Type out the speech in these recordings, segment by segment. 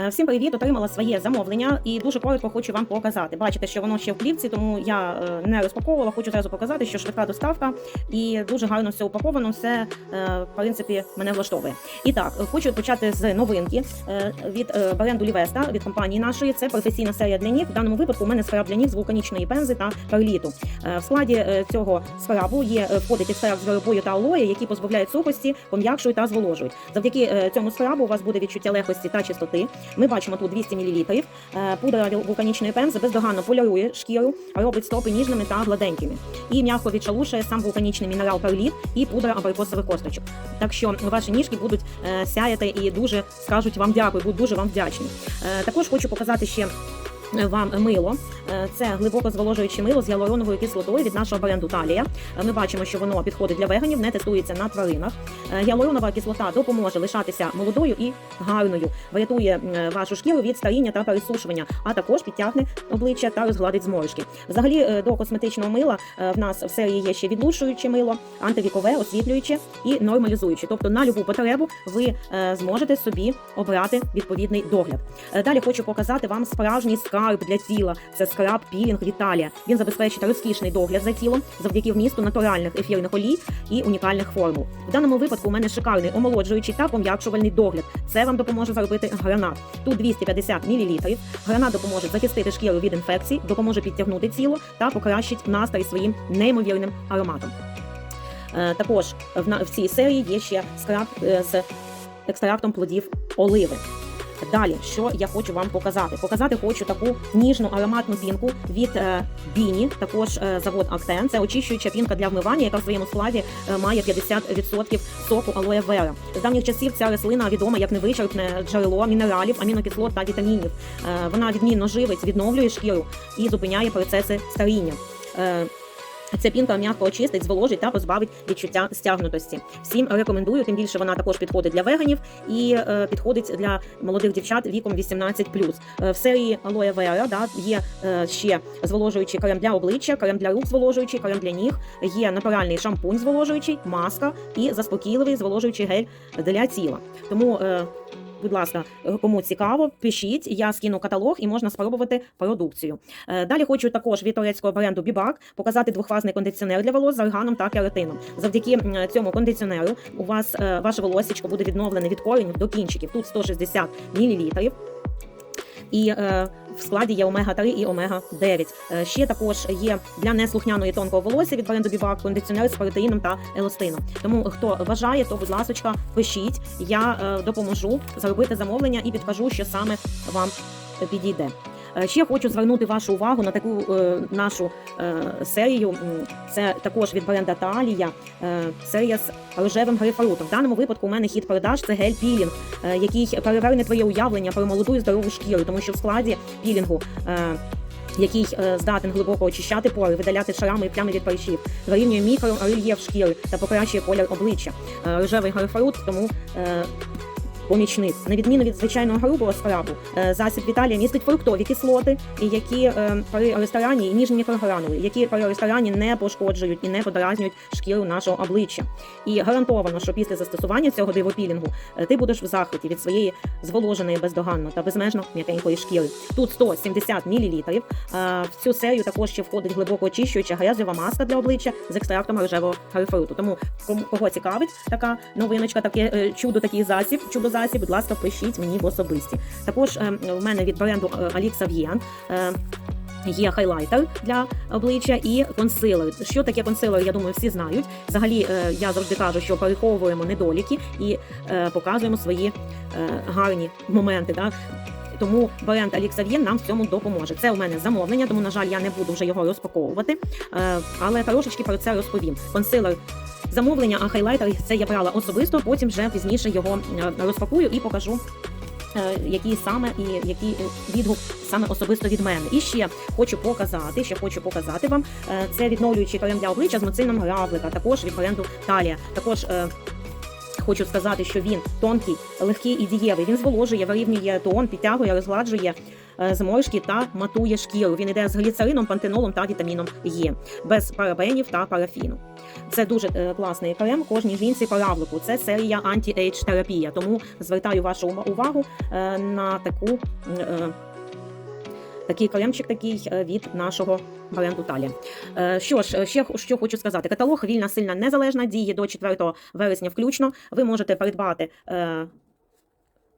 Е, Всім привіт! Отримала своє замовлення і дуже коротко хочу вам показати. Бачите, що воно ще в плівці, тому я е, не розпаковувала. Хочу зразу показати, що швидка доставка і дуже гарно все упаковано. Все е, в принципі мене влаштовує. І так, хочу почати з новинки від бренду Лівеста від компанії нашої. Це професійна серія для ніг. В даному випадку у мене скраб для ніг з вулканічної пензи та перліту. В складі цього скрабу є входить екстракт з вербою та алоє, які позбавляють сухості, пом'якшують та зволожують. Завдяки цьому скрабу у вас буде відчуття легкості та чистоти. Ми бачимо тут 200 мл. Е, Пудра вулканічної пензи бездоганно полірує шкіру, робить стопи ніжними та гладенькими. І м'яко відшалушує сам вулканічний мінерал перліт і пудра абрикосових косточок. Так що ваші ніжки будуть е, сяяти і дуже скажуть вам дякую, будуть дуже вам вдячні. Е, Також хочу показати ще. Вам мило Е, це глибоко зволожуюче мило з гіалуроновою кислотою від нашого бренду Талія. Е, Ми бачимо, що воно підходить для веганів, не тестується на тваринах. Е, Гіалуронова кислота допоможе лишатися молодою і гарною, врятує вашу шкіру від старіння та пересушування, а також підтягне обличчя та розгладить зморшки. Взагалі до косметичного мила в нас в серії є ще відлушуюче мило, антивікове, освітлююче і нормалізуюче. Тобто на любу потребу ви зможете собі обрати відповідний догляд. Далі хочу показати вам справжній скарб для тіла. Це скраб пілінг Віталія. Він забезпечить розкішний догляд за тілом завдяки вмісту натуральних ефірних олій і унікальних формул. В даному випадку у мене шикарний омолоджуючий та пом'якшувальний догляд. Це вам допоможе зробити гранат. Тут 250 мл. Гранат допоможе захистити шкіру від інфекцій, допоможе підтягнути тіло та покращить настрій своїм неймовірним ароматом. Е, Також в цій серії є ще скраб е, з екстрактом плодів оливи. Далі, що я хочу вам показати? Показати хочу таку ніжну ароматну пінку від е, Біні, також е, завод Актен. Це очищуюча пінка для вмивання, яка в своєму складі е, має 50% соку алоє вера. З давніх часів ця рослина відома як невичерпне джерело мінералів, амінокислот та вітамінів. Е, вона відмінно живить, відновлює шкіру і зупиняє процеси старіння. Ця пінка м'яко очистить, зволожить та позбавить відчуття стягнутості. Всім рекомендую, тим більше вона також підходить для веганів і е, підходить для молодих дівчат віком 18+. Е, в серії Aloe Vera да, є е, ще зволожуючий крем для обличчя, крем для рук зволожуючий, крем для ніг, є натуральний шампунь зволожуючий, маска і заспокійливий зволожуючий гель для тіла. Тому е, Будь ласка, кому цікаво, пишіть. Я скину каталог і можна спробувати продукцію. Е, Далі хочу також від турецького бренду Бібак показати двохфазний кондиціонер для волос з органом та кератином. Завдяки цьому кондиціонеру у вас е, ваше волосічко буде відновлене від коренів до кінчиків. Тут 160 мл. І е, в складі є омега 3 і омега 9 Е, Ще також є для неслухняної тонкого волосся від бренду Бібак кондиціонер з протеїном та еластином. Тому хто бажає, то будь ласка, пишіть. Я е, допоможу зробити замовлення і підкажу, що саме вам підійде. Е, Ще хочу звернути вашу увагу на таку е, нашу е, серію. Це також від бренда Талія. Серія з рожевим грейпфрутом. В даному випадку у мене хід продаж це гель пілінг, який переверне твоє уявлення про молоду і здорову шкіру, тому що в складі пілінгу. який здатен глибоко очищати пори, видаляти шрами і плями від паршів, вирівнює мікрорельєф шкіри та покращує колір обличчя. Рожевий грейпфрут, тому помічник. На відміну від звичайного грубого скрабу, е, засіб Віталія містить фруктові кислоти, які е, при ресторані і ніжні мікрогранули, які при ресторані не пошкоджують і не подразнюють шкіру нашого обличчя. І гарантовано, що після застосування цього дивопілінгу е, ти будеш в захваті від своєї зволоженої бездоганно та безмежно м'якенької шкіри. Тут 170 мл. В цю серію також ще входить глибоко очищуюча грязьова маска для обличчя з екстрактом рожевого грейпфруту. Тому кого цікавить така новиночка, таке чудо, такий засіб, чудо засіб, будь ласка, пишіть мені в особисті. Також в мене від бренду е, Alix е, Є хайлайтер для обличчя і консилер. Що таке консилер, я думаю, всі знають. Взагалі, е, я завжди кажу, що переховуємо недоліки і показуємо свої гарні моменти. Да? Тому бренд Alixavien нам в цьому допоможе. Це у мене замовлення, тому на жаль, я не буду вже його розпаковувати. Але трошечки про це розповім. Консилер замовлення, а хайлайтер це я брала особисто. Потім вже пізніше його е, розпакую і покажу. е, Які саме і який е, відгук саме особисто від мене. І ще хочу показати, ще хочу показати вам. Це відновлюючий крем для обличчя з моцином равлика, також від бренду Талія. Також хочу сказати, що він тонкий, легкий і дієвий. Він зволожує, вирівнює тон, підтягує, розгладжує зморшки та матує шкіру. Він іде з гліцерином, пантенолом та вітаміном Е, без парабенів та парафіну. Це дуже е, класний крем кожній жінці по равлику. Це серія анті-ейдж терапія. Тому звертаю вашу увагу е, на таку. е, Такий кремчик такий е, від нашого бренду Талія. Е, Що ж, е, ще що хочу сказати: каталог вільна сильна незалежна діє до 4 вересня включно. Ви можете придбати.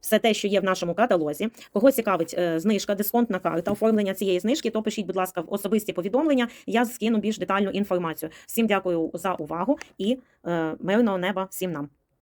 Все те, що є в нашому каталозі. Кого цікавить е, знижка, дисконтна карта, оформлення цієї знижки, то пишіть, будь ласка, в особисті повідомлення. Я скину більш детальну інформацію. Всім дякую за увагу і е, мирного неба всім нам.